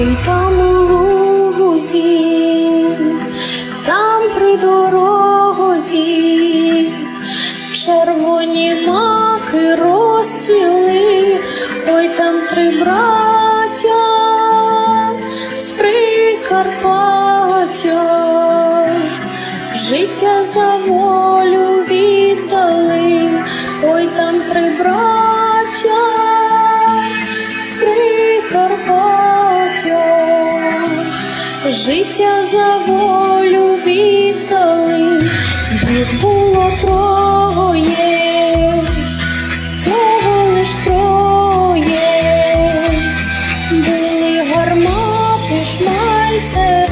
Ой, там у лузі, там при дорозі, червоні маки розцвіли, ой там три браття з Прикарпаття, життя за волю віддали, їх було троє, всього лиш троє, були гармати, шмайсери,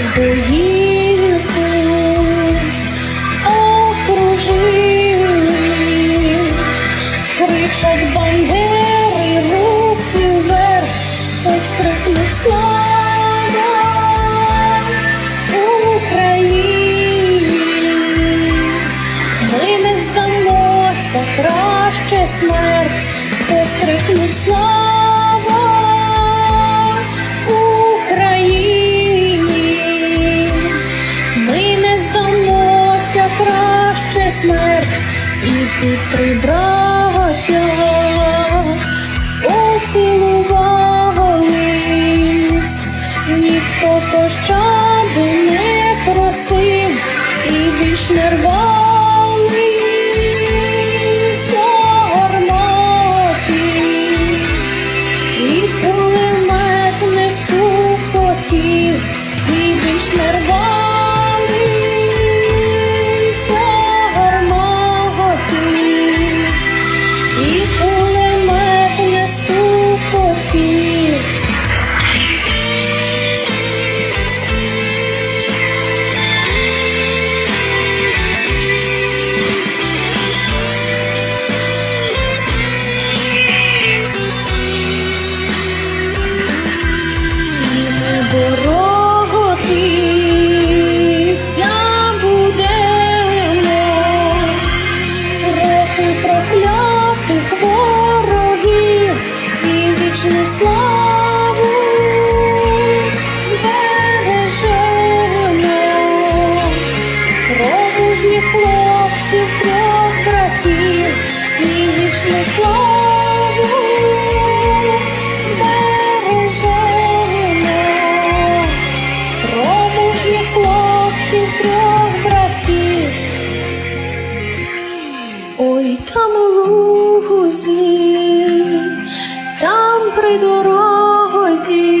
як окружили. Кричать бандери, руки вверх, ось крикнув слава Україні. Ми не здамося, краще смерть, ось крикнув слава Ми не здамося, краще смерть, і під три браття ніхто пощади не просив і більш не рвали Ой, там у там при дорозі,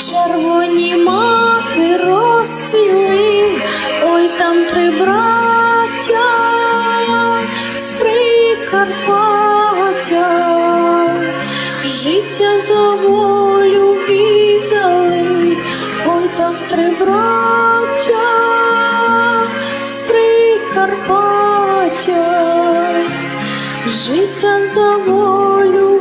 червоні маки розцвіли, ой, там три браття Прикарпаття, життя за волю віддали, ой, там три браття з Прикарпаття, життя за волю